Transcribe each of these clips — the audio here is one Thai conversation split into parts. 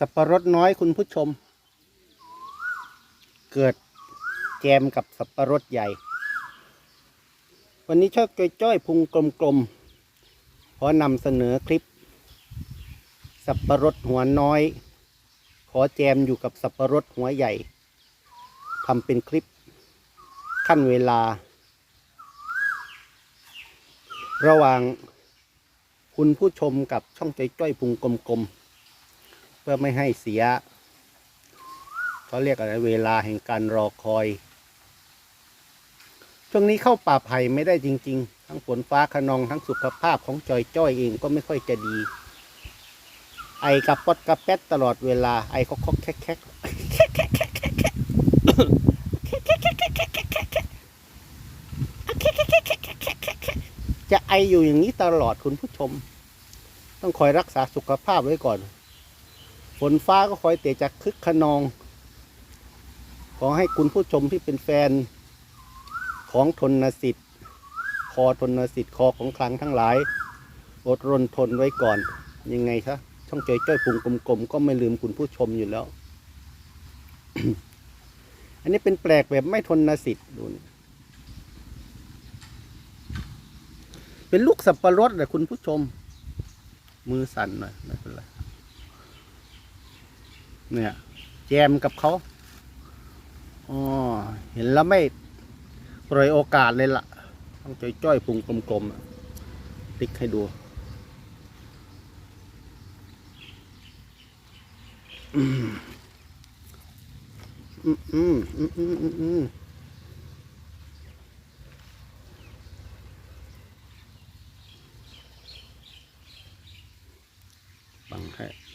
สับปะรดน้อยคุณผู้ชม เกิดแจมกับสับปะรดใหญ่ วันนี้ชอบจ้อยๆพุงกลมๆขอนำเสนอคลิป สับปะรดหัวน้อย ขอแจมอยู่กับสับปะรดหัวใหญ่ทำเป็นคลิปขั้นเวลา ระหว่างคุณผู้ชมกับช่องจ้อยๆพุงกลมๆ พื่อไม่ให้เสียเขาเรียกอะไรเวลาแห่งการรอคอย ช่วงนี้เข้าป่าไผ่ไม่ได้จริง ๆ ทั้งฝนฟ้าขนองทั้งสุขภาพของจอยจ้อยเองก็ไม่ค่อยจะดี ไอกับปดกระแป๊ดตลอดเวลาไอคอกคอกแคกแคกจะไออยู่อย่างนี้ตลอดคุณผู้ชม ต้องคอยรักษาสุขภาพไว้ก่อน ฝนฟ้าก็คอยเตะจากคึกขนอง ขอให้คุณผู้ชมที่เป็นแฟนของทนสิทธิ์ คอทนสิทธิ์คอของคลังทั้งหลาย อดรนทนไว้ก่อน ยังไงคะช่องจยจ้อยปุงกลมๆก็ไม่ลืมคุณผู้ชมอยู่แล้ว อันนี้เป็นแปลกแบบไม่ทนสิทธิ์ดูนี่เป็นลูกสับปะรดแหละคุณผู้ชม มือสั่นหน่อยไม่เป็นไร เนี่ย แจมกับเขาอ๋อเห็นแล้วไม่ปล่อยโอกาสเลยล่ะ ต้องจ้อยจ้อยๆพุงกลมๆติ๊กให้ดูอืมอืมอืมอืมอืมอืมอืมบังให้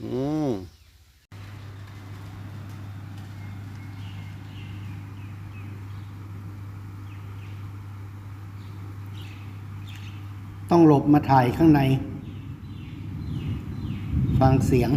อืมต้องหลบมาถ่ายข้างใน ฟังเสียง